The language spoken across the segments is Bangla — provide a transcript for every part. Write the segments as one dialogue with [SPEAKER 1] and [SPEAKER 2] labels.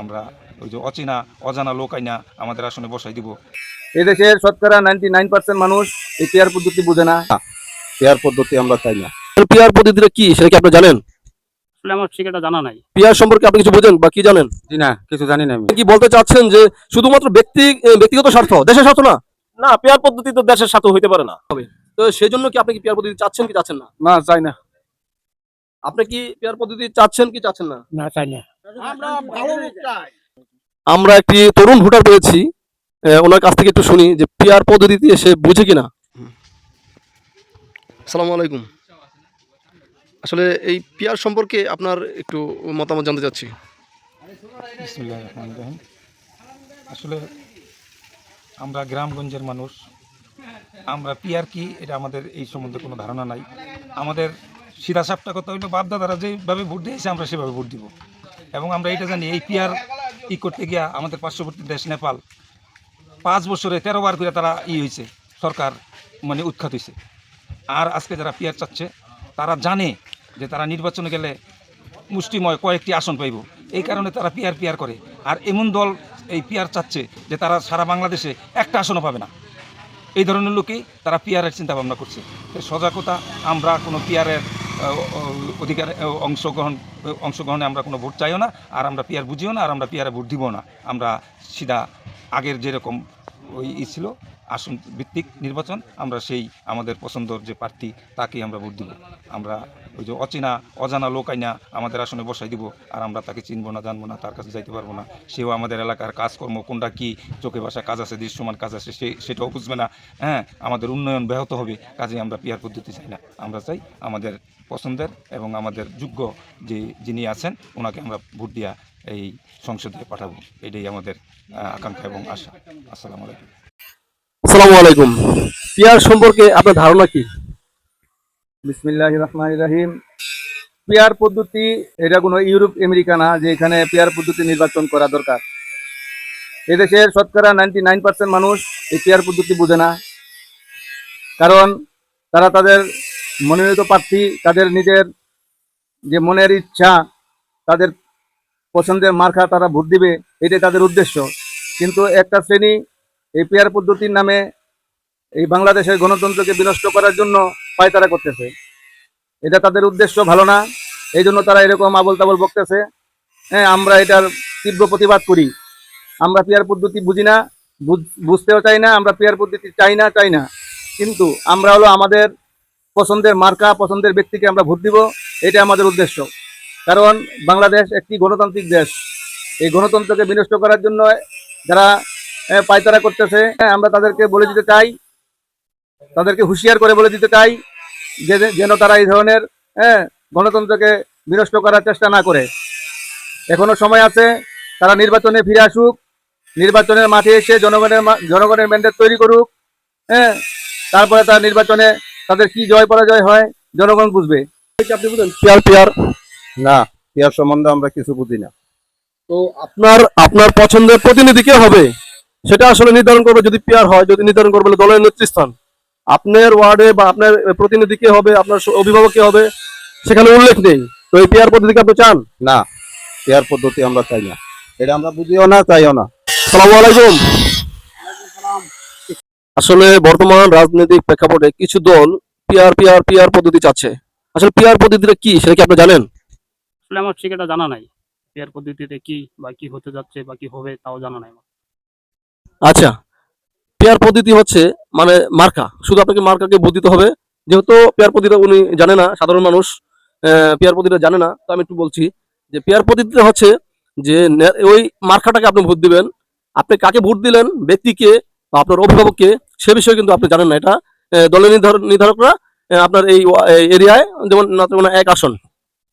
[SPEAKER 1] আমরা ওই যে অচেনা অজানা লোক আইনা আমাদের আসনে বসাই দিব।
[SPEAKER 2] এদেশের শতকরা নাইনটি নাইন পার্সেন্ট মানুষ এই পেয়ার পদ্ধতি বোঝে না। পেয়ার পদ্ধতি আমরা চাই না।
[SPEAKER 3] পিয়ার পদ্ধতিটা কি সেটা কি আপনি জানেন?
[SPEAKER 4] আসলে আমার ঠিক এটা জানা নাই।
[SPEAKER 3] পিয়ার সম্পর্কে আপনি কিছু বোঝেন বা কি জানেন?
[SPEAKER 2] জি না কিছু জানি না আমি।
[SPEAKER 3] কি বলতে চাচ্ছেন যে শুধুমাত্র ব্যক্তি ব্যক্তিগত স্বার্থ দেশের স্বার্থ না?
[SPEAKER 5] না পেয়ার পদ্ধতি তো দেশের সাথে হইতে পারে না।
[SPEAKER 3] তো সেই জন্য কি আপনি কি পিয়ার পদ্ধতি চাচ্ছেন কি চাচ্ছেন না?
[SPEAKER 2] না চাই না।
[SPEAKER 3] আপনি কি পিয়ার পদ্ধতি চাচ্ছেন কি চাচ্ছেন না?
[SPEAKER 4] না চাই না।
[SPEAKER 3] আমরা একটি তরুণ ভোটার পেয়েছি। ওনার কাছ থেকে একটু শুনি যে পিয়ার পদ্ধতিতে সে বুঝে কিনা। আসসালামু আলাইকুম। আসলে এই পিয়ার সম্পর্কে আপনার একটু মতামত জানতে চাচ্ছি।
[SPEAKER 1] আসলে আমরা গ্রামগঞ্জের মানুষ। আমরা পিয়ার কি এটা আমাদের এই সম্বন্ধে কোনো ধারণা নাই। আমাদের সিধা সাপটা কথা হইল বাপদাদারা যেভাবে ভোট দিয়েছে আমরা সেভাবে ভোট দিব। এবং আমরা এটা জানি, এই পিয়ার ই করতে গিয়া আমাদের পার্শ্ববর্তী দেশ নেপাল পাঁচ বছরে তেরো বার করে তারা ই হয়েছে সরকার মানে উৎখাত হয়েছে আর আজকে যারা পিয়ার চাচ্ছে, তারা জানে যে তারা নির্বাচনে গেলে মুষ্টিময় কয়েকটি আসন পাইব। এই কারণে তারা পিয়ার পিয়ার করে। আর এমন দল এই পিয়ার চাচ্ছে যে তারা সারা বাংলাদেশে একটা আসনও পাবে না। এই ধরনের লোকেই তারা পিয়ারের চিন্তা ভাবনা করছে। সজাগতা, আমরা কোনো পিয়ারের অধিকার অংশগ্রহণ অংশগ্রহণে আমরা কোনো ভোট চাইও না, আর আমরা পিয়ার বুঝিও না, আর আমরা পিয়ারে ভোট দিব না। আমরা সিধা আগের যেরকম ওই ই ছিল, আসন ভিত্তিক নির্বাচন, আমরা সেই আমাদের পছন্দর যে প্রার্থী, তাকেই আমরা ভোট দিব। আমরা ওই যে অচেনা, অজানা লোক আইনা আমাদের আসনে বসাই দিব, আর আমরা তাকে চিনবো না, জানব না, তার কাছে যাইতে পারব না। সেও আমাদের এলাকার কাজকর্ম, কোনটা কি, চোখে বাসা কাজ আছে, দৃশ্যমান কাজ আছে, সে সেটাও বুঝবে না। হ্যাঁ আমাদের উন্নয়ন ব্যাহত হবে কাজে আমরা পিয়ার পদ্ধতি চাই না। আমরা চাই আমাদের পছন্দের এবং আমাদের যোগ্য যে যিনি আছেন, ওনাকে আমরা ভোট দিয়া এই সংসদে পাঠাবো। এটাই আমাদের আকাঙ্ক্ষা এবং আশা। আসসালামু আলাইকুম।
[SPEAKER 3] আসসালামু আলাইকুম। পিয়ার সম্পর্কে আপনার ধারণা কি?
[SPEAKER 2] বিসমিল্লাহ রহমান রাহিম পেয়ার পদ্ধতি, এটা কোনো ইউরোপ, আমেরিকা না, যে এখানে পেয়ার পদ্ধতি নির্বাচন করা দরকার। এদেশের শতকরা নাইনটি নাইন পার্সেন্ট মানুষ এই পেয়ার পদ্ধতি বোঝে না। কারণ তারা তাদের মনোনীত প্রার্থী, তাদের নিজের যে মনের ইচ্ছা, তাদের পছন্দের মার্কা তারা ভোট দিবে, এটাই তাদের উদ্দেশ্য। কিন্তু একটা শ্রেণি এই পেয়ার পদ্ধতির নামে এই বাংলাদেশের গণতন্ত্রকে বিনষ্ট করার জন্য পায়তারা করতেছে। এটা তাদের উদ্দেশ্য ভালো না। এই জন্য তারা এরকম আবল তাবল বকতেছে। হ্যাঁ আমরা এটার তীব্র প্রতিবাদ করি। আমরা পেয়ার পদ্ধতি বুঝি না বুঝ- বুঝতেও চাই না আমরা পেয়ার পদ্ধতি চাই না চাই না। কিন্তু আমরা হলো আমাদের পছন্দের মার্কা পছন্দের ব্যক্তিকে আমরা ভোট দিব এটা আমাদের উদ্দেশ্য। কারণ বাংলাদেশ একটি গণতান্ত্রিক দেশ। এই গণতন্ত্রকে বিনষ্ট করার জন্য যারা পায়তারা করতেছে হ্যাঁ, আমরা তাদেরকে বলে দিতে চাই তাদেরকে হুঁশিয়ার করে বলে দিতে চাই যে যেন তারা এই ধরনের হ্যাঁ গণতন্ত্রকে বিনষ্ট করার চেষ্টা না করে। এখনও সময় আছে তারা নির্বাচনে ফিরে আসুক নির্বাচনের মাঠে এসে জনগণের মা- জনগণের ম্যান্ডেট তৈরি করুক হ্যাঁ তারপরে তার নির্বাচনে তাদের কি জয় পরাজয় হয় জনগণ বুঝবে।
[SPEAKER 3] আপনি বুঝেন? Peer peer?
[SPEAKER 2] না পেয়ার সম্বন্ধে আমরা কিছু বুঝি না।
[SPEAKER 3] তো আপনার আপনার পছন্দের প্রতিনিধি কে হবে? সেটা আসলে নির্ধারণ করবে যদি পিয়ার হয় যদি নির্ধারণ করবে দলের নেতৃস্থান। আপনার ওয়ার্ডে বা আপনার প্রতিনিধি কে হবে আপনার স- অভিভাবক কে হবে সেখানে উল্লেখ নেই। তো এই পিয়ার পদ্ধতিকে আপনি চান?
[SPEAKER 2] না পেয়ার পদ্ধতি আমরা চাই না। এটা আমরা বুঝিও না চাইও না।
[SPEAKER 3] সালামু আলাইকুম। আসলে বর্তমান রাজনৈতিক প্রেক্ষাপটে কিছু দল পিয়ার পিয়ার পিয়ার পদ্ধতি চাচ্ছে। আসলে পিয়ার পদ্ধতিটা কি সেটা কি আপনি জানেন?
[SPEAKER 4] আসলে আমার ঠিক এটা জানা নাই। পেয়ার পদ্ধতিতে কি বা কি হতে যাচ্ছে বা কি হবে তাও জানা নাই আমার।
[SPEAKER 3] আচ্ছা পেয়ার পদ্ধতি হচ্ছে মানে মার্কা। শুধু আপনাকে মার্কাকে দিতে হবে। যেহেতু পেয়ার পদ্ধতিটা উনি জানে না, সাধারণ মানুষ পেয়ার পদ্ধতিটা জানে না, তো আমি একটু বলছি যে পেয়ার পদ্ধতিটা হচ্ছে যে ওই মার্কাটাকে আপনি ভোট দিবেন। আপনি কাকে ভোট দিলেন, ব্যক্তিকে বা আপনার অভিভাবককে, সে বিষয়ে কিন্তু আপনি জানেন না এটা। দলের নির্ধারণ নির্ধারকরা আপনার এই এরিয়ায়, যেমন নাত্রকোনা এক আসন,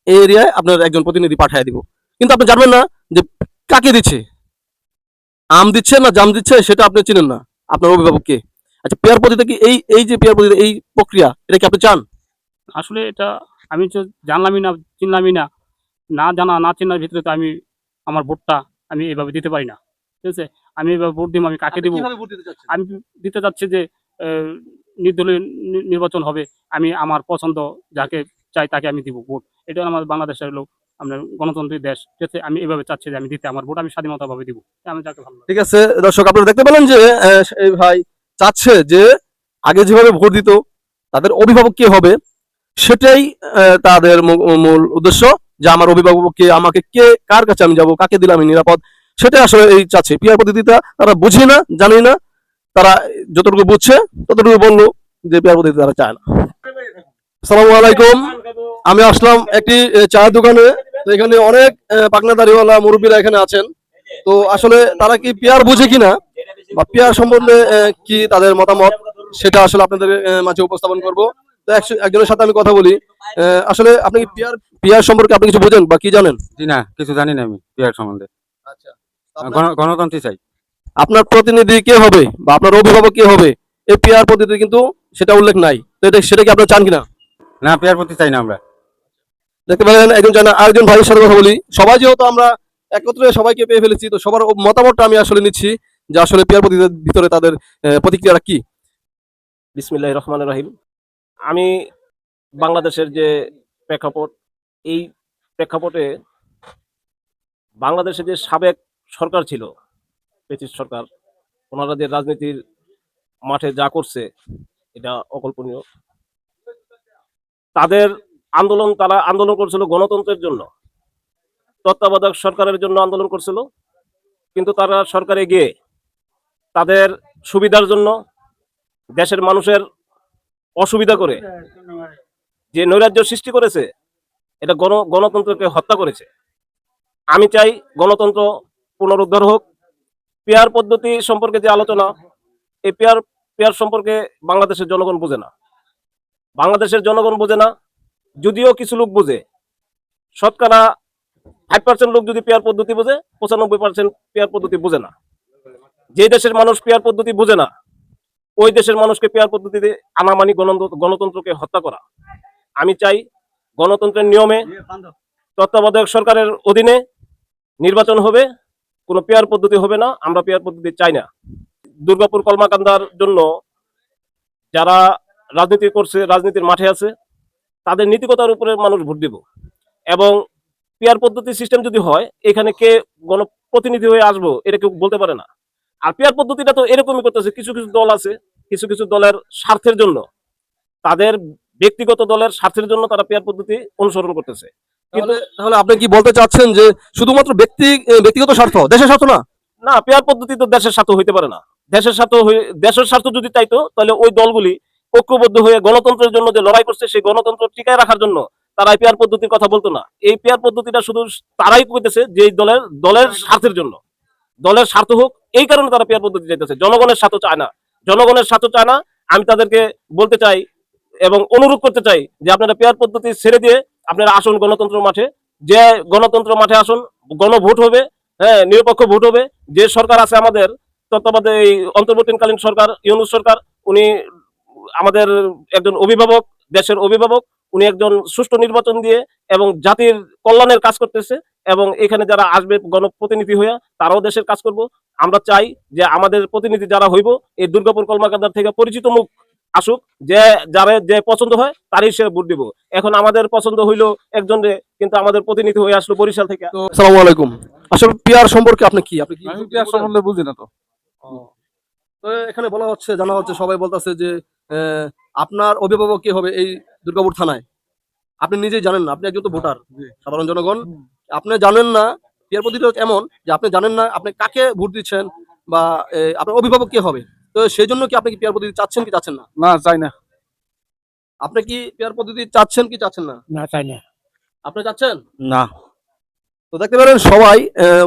[SPEAKER 3] এই এরিয়ায় আপনার একজন প্রতিনিধি পাঠিয়ে দিব। কিন্তু আপনি জানবেন না যে কাকে দিচ্ছে? আম দিচ্ছে না জাম দিচ্ছে, সেটা আপনি চিনেন না। আপনার অভিভাবককে। আচ্ছা পেয়ার পদ্ধতি কি এই এই যে পেয়ার পদ্ধতি এই প্রক্রিয়া এটা কি আপনি চান?
[SPEAKER 4] আসলে এটা আমি তো জানলামই না চিনলামই না। না জানা না চেনার ভিতরে তো আমি আমার ভোটটা আমি এভাবে দিতে পারি না। ঠিক আছে? আমি এভাবে ভোট দিব আমি কাকে দিব? আমি দিতে যাচ্ছি যে আহ, নির্দলীয় নি- নির্বাচন হবে। আমি আমার পছন্দ যাকে চাই তাকে আমি দিব ভোট। এটা আমার বাংলাদেশের লোক আপনার গণতন্ত্রের দেশ আছে আমি এভাবে চাচ্ছি যে আমি দিতে আমার ভোট, আমি স্বাধীনতাভাবে দিব। আমি যাকে ভালো
[SPEAKER 3] ঠিক আছে, দর্শক, আপনারা দেখতে পেলেন যে এই ভাই চাচ্ছে যে আগে যেভাবে ভোট দিত, তাদের অভিভাবক কে হবে? সেটাই তাদের মূল উদ্দেশ্য, যে আমার অভিভাবক কে আমাকে কে, কার কাছে আমি যাব, কাকে দিলাম আমি নিরাপদ? সেটাই আসলে এই চাচ্ছে। পিয়ার পদ্ধতিটা তারা বুঝে না, জানে না, তারা যতটুকু বুঝছে, ততটুকু বলল যে পিয়ার পদ্ধতি তারা চায় না। আসসালামু আলাইকুম। আমি আসলাম একটি চায়ের দোকানে। তো এখানে অনেক পাকনা দাড়িওয়ালা মুরব্বীরা এখানে আছেন। তো আসলে তারা কি পেয়ার বুঝে কিনা? বা পেয়ার সম্বন্ধে কি তাদের মতামত? সেটা আসলে আপনাদের মাঝে উপস্থাপন করব। তো একজনের সাথে আমি কথা বলি। আসলে আপনি কি পেয়ার পেয়ার সম্পর্কে আপনি কিছু বোঝেন বা কি জানেন?
[SPEAKER 6] জি না কিছু জানি না আমি বিহার সম্বন্ধে।
[SPEAKER 3] আচ্ছা।
[SPEAKER 6] গণ- চাই।
[SPEAKER 3] আপনার প্রতিনিধি কে হবে বা আপনার অভিভাবক কে হবে? এই পেয়ার পদ্ধতি কিন্তু সেটা উল্লেখ নাই। তো এটা সেটা কি আপনার চান কিনা?
[SPEAKER 6] না পেয়ার প্রতি চাই না আমরা।
[SPEAKER 3] দেখতে পারেন একজন জানা, আরেকজন ভাইয়ের সাথে কথা বলি। সবাই যেহেতু আমরা একত্রে সবাইকে পেয়ে ফেলেছি, তো সবার মতামতটা আমি আসলে নিচ্ছি যে আসলে পেয়ার পদ্ধতির ভিতরে তাদের প্রতিক্রিয়াটা কি।
[SPEAKER 5] বিসমিল্লাহ রহমান রাহিম। আমি বাংলাদেশের যে প্রেক্ষাপট, এই প্রেক্ষাপটে বাংলাদেশে যে সাবেক সরকার ছিল, ব্রিটিশ সরকার, ওনারা যে রাজনীতির মাঠে যা করছে, এটা অকল্পনীয়। তাদের আন্দোলন তারা আন্দোলন করছিল গণতন্ত্রের জন্য। তত্ত্বাবধায়ক সরকারের জন্য আন্দোলন করছিল। কিন্তু তারা সরকারে গিয়ে তাদের সুবিধার জন্য দেশের মানুষের অসুবিধা করে যে নৈরাজ্য সৃষ্টি করেছে, এটা গণ, গণতন্ত্রকে হত্যা করেছে। আমি চাই গণতন্ত্র পুনরুদ্ধার হোক। পেয়ার পদ্ধতি সম্পর্কে যে আলোচনা, এই পেয়ার পেয়ার সম্পর্কে বাংলাদেশের জনগণ বোঝে না। বাংলাদেশের জনগণ বোঝে না যদিও কিছু লোক বোঝে। শতকরা ফাইভ পার্সেন্ট লোক যদি পেয়ার পদ্ধতি বোঝে, পঁচানব্বই পার্সেন্ট পেয়ার পদ্ধতি বোঝে না। যে দেশের মানুষ পেয়ার পদ্ধতি বোঝে না, ওই দেশের মানুষকে পেয়ার পদ্ধতিতে আনামানি গণতন্ত্র গণতন্ত্রকে হত্যা করা। আমি চাই গণতন্ত্রের নিয়মে তত্ত্বাবধায়ক সরকারের অধীনে নির্বাচন হবে, কোনো পেয়ার পদ্ধতি হবে না, আমরা পেয়ার পদ্ধতি চাই না। দুর্গাপুর কলমাকান্দার জন্য যারা রাজনীতি করছে, রাজনীতির মাঠে আছে তাদের নীতিকতার উপরে মানুষ ভোট দিব। এবং পেয়ার পদ্ধতি সিস্টেম যদি হয় এখানে কে গণপ্রতিনিধি হয়ে আসব এটা কেউ বলতে পারে না। আর পেয়ার পদ্ধতিটা তো এরকমই করতেছে কিছু কিছু দল আছে কিছু কিছু দলের স্বার্থের জন্য। তাদের ব্যক্তিগত দলের স্বার্থের জন্য তারা পেয়ার পদ্ধতি অনুসরণ করতেছে।
[SPEAKER 3] তাহলে তাহলে আপনি কি বলতে চাচ্ছেন যে শুধুমাত্র ব্যক্তি ব্যক্তিগত স্বার্থ দেশের স্বার্থ না?
[SPEAKER 5] না পেয়ার পদ্ধতি তো দেশের স্বার্থ হইতে পারে না। দেশের স্বার্থ দেশের স্বার্থ যদি চাইতো তাহলে ওই দলগুলি ঐক্যবদ্ধ হয়ে গণতন্ত্রের জন্য যে লড়াই করছে, সেই গণতন্ত্র টিকায় রাখার জন্য তারা পেয়ার পদ্ধতির কথা বলতো না। এই পেয়ার পদ্ধতিটা শুধু তারাই কইতেছে যে দলের দলের স্বার্থের জন্য। দলের স্বার্থ হোক, এই কারণে তারা পেয়ার পদ্ধতি চাইতেছে। জনগণের স্বার্থ চায় না। জনগণের স্বার্থ চায় না। আমি তাদেরকে বলতে চাই এবং অনুরোধ করতে চাই যে আপনারা পেয়ার পদ্ধতি ছেড়ে দিয়ে আপনারা আসুন গণতন্ত্র মাঠে। যে গণতন্ত্র মাঠে আসুন, গণভোট হবে হ্যাঁ নিরপেক্ষ ভোট হবে। যে সরকার আছে আমাদের, তত্ত্বাবধায়ক, এই অন্তর্বর্তীকালীন সরকার, ইউনুস সরকার, উনি আমাদের একজন অভিভাবক দেশের অভিভাবক উনি একজন সুষ্ঠু নির্বাচন দিয়ে এবং জাতির কল্যাণের কাজ করতেছে এবং এখানে যারা আসবে গণপ্রতিনিধি হয়ে তারাও দেশের কাজ করব। আমরা চাই যে আমাদের প্রতিনিধি যারা হইব এই দুর্গাপুর কলমাকান্দার থেকে পরিচিত মুখ আসুক যে যারা যে পছন্দ হয় তারই সে ভোট দিব। এখন আমাদের পছন্দ হইল একজন রে কিন্তু আমাদের প্রতিনিধি হয়ে আসলো বরিশাল থেকে।
[SPEAKER 3] আসসালামু আলাইকুম। আসলে পিয়ার সম্পর্কে আপনি কি? আপনি কি
[SPEAKER 2] পেয়ার সম্বন্ধে বুঝি না তো।
[SPEAKER 3] তো এখানে বলা হচ্ছে জানা হচ্ছে সবাই বলতেছে যে আপনার অভিভাবক কে হবে এই দুর্গাপুর থানায়? আপনি নিজেই জানেন না আপনি একজন তো ভোটার। সাধারণ জনগণ। আপনি জানেন না পেয়ার পদ্ধতি এমন যে আপনি জানেন না আপনি কাকে ভোট দিচ্ছেন বা আপনার অভিভাবক কে হবে। তো সেই জন্য কি আপনি কি পেয়ার পদ্ধতি চাচ্ছেন কি চাচ্ছেন না?
[SPEAKER 2] না চাই না।
[SPEAKER 3] আপনি কি পেয়ার পদ্ধতি চাচ্ছেন কি চাচ্ছেন না?
[SPEAKER 4] না চাই না।
[SPEAKER 3] আপনি চাচ্ছেন?
[SPEAKER 1] না।
[SPEAKER 3] তো দেখতে পারেন সবাই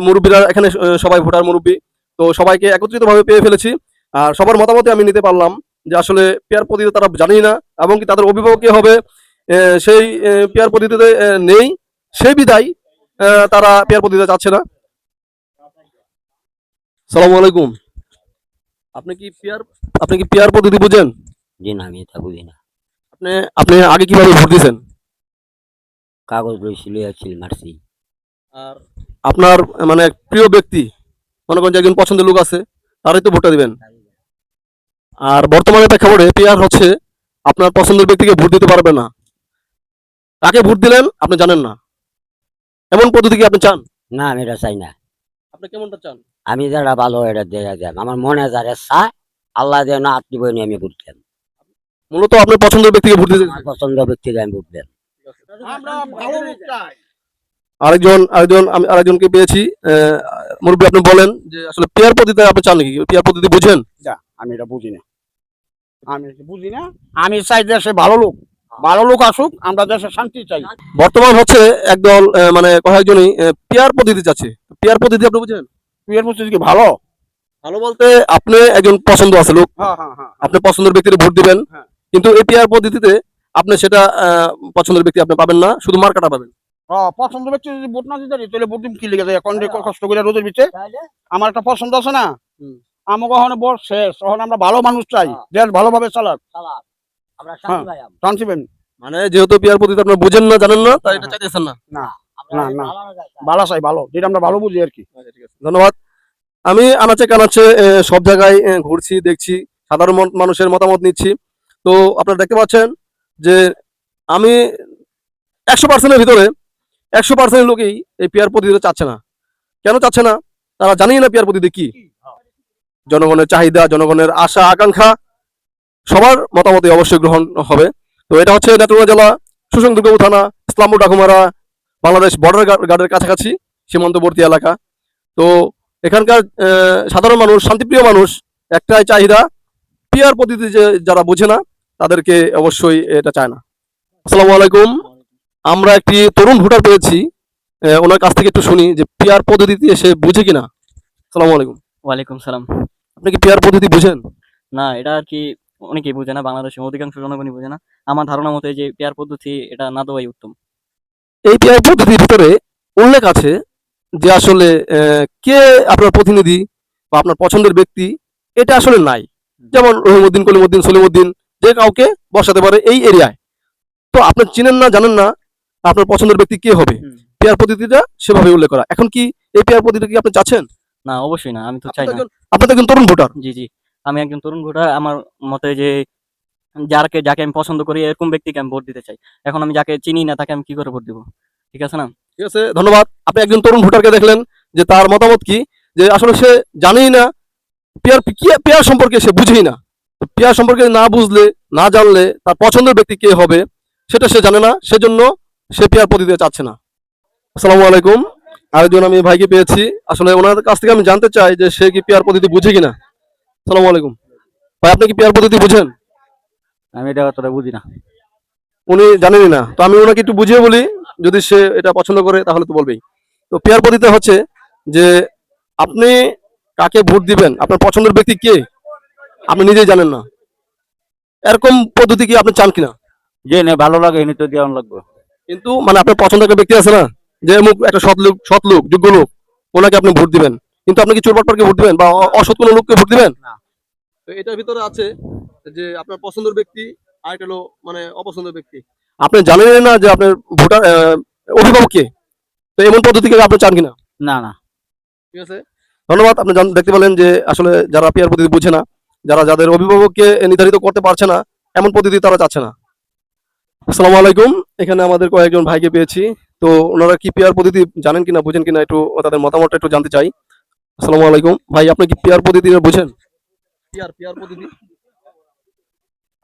[SPEAKER 3] মুরব্বীরা এখানে সবাই ভোটার মুরব্বী। তো সবাইকে একত্রিত ভাবে পেয়ে ফেলেছি। আর সবার মতামতে আমি নিতে পারলাম। যে আসলে পেয়ার পদ্ধতি তারা জানেই না এবং কি তাদের অভিভাবক কে হবে সেই পেয়ার পদ্ধতিতে নেই সেই বিদায় তারা পেয়ার পদ্ধতিতে যাচ্ছে না। সালাম আলাইকুম। আপনি কি পেয়ার আপনি কি পেয়ার পদ্ধতি বুঝেন?
[SPEAKER 7] জি না আমি এটা বুঝি না।
[SPEAKER 3] আপনি আপনি আগে কীভাবে ভোট দিয়েছেন?
[SPEAKER 7] কাগজ রয়েছিল ছিল মারছি।
[SPEAKER 3] আর আপনার মানে প্রিয় ব্যক্তি মনে করেন যে একজন পছন্দের লোক আছে তারাই তো ভোটটা দিবেন। আর বর্তমানে প্রেক্ষাপটে পেয়ার হচ্ছে আপনার পছন্দের ব্যক্তিকে ভোট দিতে পারবে না। কাকে ভোট দিলেন আপনি জানেন না। এমন পদ্ধতি কি আপনি চান?
[SPEAKER 7] না আমি এটা চাই না।
[SPEAKER 3] আপনি কেমনটা চান?
[SPEAKER 7] আমি যারা ভালো এটা দেয়া যায় আমার মনে যারা চায় আল্লাহ যেন আত্মীয় বই নিয়ে আমি ভোট দেন
[SPEAKER 3] মূলত আপনার পছন্দের ব্যক্তিকে ভোট দিতে
[SPEAKER 7] আমার পছন্দ ব্যক্তিকে আমি ভোট দেন
[SPEAKER 3] আরেকজন আরেকজন আমি আরেকজনকে পেয়েছি। আহ, মুরব্বী আপনি বলেন যে আসলে পেয়ার পদ্ধতি আপনি চান নাকি? পেয়ার পদ্ধতি বুঝেন?
[SPEAKER 8] আমি এটা বুঝি না। আমি বুঝি না। আমি চাই দেশে ভালো লোক ভালো লোক আসুক আমরা দেশে শান্তি চাই।
[SPEAKER 3] বর্তমান হচ্ছে একদল মানে কয়েকজনই পেয়ার পদ্ধতি চাচ্ছে পেয়ার পদ্ধতি আপনি বুঝেন?
[SPEAKER 8] এর মধ্যে কি ভালো?
[SPEAKER 3] ভালো বলতে আপনি একজন পছন্দ আছে লোক।
[SPEAKER 8] হ্যাঁ হ্যাঁ হ্যাঁ।
[SPEAKER 3] আপনি পছন্দের ব্যক্তির ভোট দিবেন। কিন্তু এই পেয়ার পদ্ধতিতে আপনি সেটা আহ, পছন্দের ব্যক্তি আপনি পাবেন না শুধু মার্কাটা পাবেন।
[SPEAKER 8] হ্যাঁ, পছন্দ ব্যক্তি যদি ভোট না দিতে পারি, তাহলে ভোট দিম কি লিখে যায়? এখন কষ্ট করে রোদের ভিতরে। আমার একটা পছন্দ আছে না?
[SPEAKER 3] হুম।
[SPEAKER 8] আমাকে বড় শেষ ওখানে আমরা ভালো মানুষ চাই দেশ ভালোভাবে চালাক।
[SPEAKER 7] আমরা
[SPEAKER 8] শান্তি
[SPEAKER 7] পাই
[SPEAKER 3] মানে যেহেতু পেয়ার পদ্ধতি আপনি বুঝেন না জানেন না তাই এটা চাইতেছেন না।
[SPEAKER 8] না না ভালো চাই। ভালো যেটা আমরা ভালো বুঝি আর কি।
[SPEAKER 3] ধন্যবাদ। আমি আনাচে কানাচে সব জায়গায় ঘুরছি দেখছি সাধারণ মানুষের মতামত নিচ্ছি। তো আপনারা দেখতে পাচ্ছেন যে আমি একশো পার্সেন্টের ভিতরে একশো পার্সেন্ট লোকেই এই পিয়ার পদ্ধতিটা চাচ্ছে না। কেন চাচ্ছে না? তারা জানেই না পিয়ার পদ্ধতি কি? জনগণের চাহিদা, জনগণের আশা, আকাঙ্ক্ষা, সবার মতামতে অবশ্যই গ্রহণ হবে। তো এটা হচ্ছে নেত্রকোনা জেলা সুসং দুর্গাপুর থানা, ইসলামপুর ডাকুমারা বাংলাদেশ বর্ডার গার্ডের কাছাকাছি, সীমান্তবর্তী এলাকা। তো এখানকার সাধারণ মানুষ, শান্তিপ্রিয় মানুষ, একটাই চাহিদা পিয়ার পদ্ধতি যে যারা বোঝে না, তাদেরকে অবশ্যই এটা চায় না। আসসালামু আলাইকুম। আমরা একটি তরুণ ভোটার পেয়েছি। ওনার কাছ থেকে একটু শুনি যে পিয়ার পদ্ধতিতে সে বুঝে কিনা। আসসালামু আলাইকুম।
[SPEAKER 9] ওয়ালাইকুম সালাম।
[SPEAKER 3] আপনি কি পিয়ার পদ্ধতি বুঝেন?
[SPEAKER 9] না এটা আর কি অনেকেই বোঝে না বাংলাদেশের অধিকাংশ জনগণই বোঝে না। আমার ধারণা মতে যে পেয়ার পদ্ধতি এটা না দেওয়াই উত্তম।
[SPEAKER 3] এই পিয়ার পদ্ধতির ভিতরে উল্লেখ আছে যে আসলে কে আপনার প্রতিনিধি বা আপনার পছন্দের ব্যক্তি এটা আসলে নাই। যেমন রহিমউদ্দিন কলিমুদ্দিন সলিমুদ্দিন যে কাউকে বসাতে পারে এই এরিয়ায়। তো আপনি চিনেন না জানেন না আপনার পছন্দের ব্যক্তি কে হবে। পেয়ার পদ্ধতিটা সেভাবে উল্লেখ করা। এখন কি এই পেয়ার পদ্ধতি কি আপনি চাচ্ছেন?
[SPEAKER 9] না অবশ্যই না আমি তো চাই না।
[SPEAKER 3] আপনি তো একজন তরুণ ভোটার।
[SPEAKER 9] জি জি আমি একজন তরুণ ভোটার আমার মতে যে যাকে যাকে আমি পছন্দ করি এরকম ব্যক্তিকে আমি ভোট দিতে চাই। এখন আমি যাকে চিনি না তাকে আমি কি করে ভোট দিব? ঠিক আছে না?
[SPEAKER 3] ঠিক আছে ধন্যবাদ। আপনি একজন তরুণ ভোটারকে দেখলেন যে তার মতামত কি? যে আসলে সে জানেই না পেয়ার কি পেয়ার সম্পর্কে সে বুঝেই না। পেয়ার সম্পর্কে না বুঝলে না জানলে তার পছন্দের ব্যক্তি কে হবে সেটা সে জানে না। সেজন্য সে পেয়ার পদ্ধতিতে চাচ্ছে না। আসসালামু আলাইকুম। আরেকজন আমি ভাইকে পেয়েছি। আসলে ওনার কাছ থেকে আমি জানতে চাই যে সে কি পেয়ার পদ্ধতি বুঝে কিনা। আসসালামু আলাইকুম। ভাই আপনি কি পেয়ার পদ্ধতি বুঝেন?
[SPEAKER 8] আমি এটা অতটা বুঝি না।
[SPEAKER 3] উনি জানেনই না। তো আমি ওনাকে একটু বুঝিয়ে বলি যদি সে এটা পছন্দ করে তাহলে তো বলবেই। তো পেয়ার পদ্ধতি হচ্ছে যে আপনি কাকে ভোট দিবেন? আপনার পছন্দের ব্যক্তি কে? আপনি নিজেই জানেন না। এরকম পদ্ধতি কি আপনি চান কিনা?
[SPEAKER 8] যে ভালো লাগে তো দেওয়ান লাগবে।
[SPEAKER 3] কিন্তু মানে আপনার পছন্দের একটা ব্যক্তি আছে না? যে অমুক একটা সৎ লোক সৎ লোক যোগ্য লোক ওনাকে আপনি ভোট দিবেন। কিন্তু আপনি কি চোরপাটপারকে ভোট দিবেন বা অসৎ কোনো লোককে ভোট দিবেন? তো এটার ভিতরে আছে যে আপনার পছন্দের ব্যক্তি আর একটা হলো মানে অপছন্দের ব্যক্তি। আপনি জানেন না যে আপনার ভোটার আহ, অভিভাবক কে? তো এমন পদ্ধতি কি আপনি চান কিনা?
[SPEAKER 8] না না।
[SPEAKER 3] ঠিক আছে? ধন্যবাদ। আপনি জান- দেখতে পেলেন যে আসলে যারা পিয়ার পদ্ধতি বুঝে না যারা যাদের অভিভাবককে নির্ধারিত করতে পারছে না এমন পদ্ধতি তারা চাচ্ছে না। আসসালামু আলাইকুম। এখানে আমাদের কয়েকজন ভাইকে পেয়েছি। তো ওনারা কি পিয়ার পদ্ধতি জানেন কিনা বুঝেন কিনা একটু তাদের মতামতটা একটু জানতে চাই। আসসালামু আলাইকুম। ভাই আপনি কি পিয়ার পদ্ধতি বুঝেন? পিয়ার পিয়ার পদ্ধতি?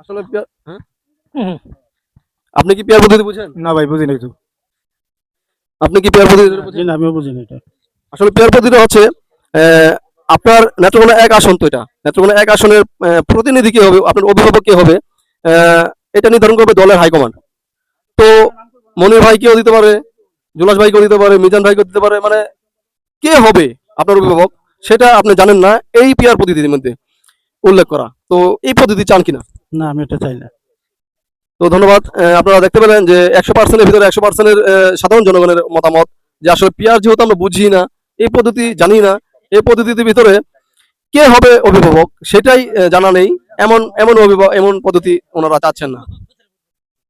[SPEAKER 3] আসলে পিয়ার হ্যাঁ? আপনি কি পিয়ার পদ্ধতি বুঝেন?
[SPEAKER 8] না ভাই বুঝি না কিছু
[SPEAKER 3] আপনি কি পেয়ার পদ্ধতি বুঝেন?
[SPEAKER 8] আমিও বুঝি না এটা।
[SPEAKER 3] আসলে পেয়ার পদ্ধতিটা হচ্ছে আহ, আপনার নেত্রকোনা এক আসন তো এটা। নেত্রকোনা এক আসনের আহ, প্রতিনিধি কে হবে আপনার অভিভাবক কে হবে আহ, এটা নির্ধারণ করবে দলের হাইকমান্ড। তো মনির ভাই কেউ দিতে পারে জুলাস ভাই কেউ দিতে পারে মিজান ভাই কেউ দিতে পারে মানে কে হবে আপনার অভিভাবক সেটা আপনি জানেন না এই পেয়ার পদ্ধতির মধ্যে উল্লেখ করা। তো এই পদ্ধতি চান কিনা?
[SPEAKER 8] না আমি এটা চাই না।
[SPEAKER 3] তো ধন্যবাদ। আপনারা দেখতে পেলেন যে একশো পার্সেন্টের ভিতরে একশো পার্সেন্টের সাধারণ জনগণের মতামত যে আসলে পিয়ার যেহেতু আমরা বুঝি না এই পদ্ধতি জানি না এই পদ্ধতির ভিতরে কে হবে অভিভাবক সেটাই জানা নেই এমন এমন অভিভাবক এমন পদ্ধতি ওনারা চাচ্ছেন না।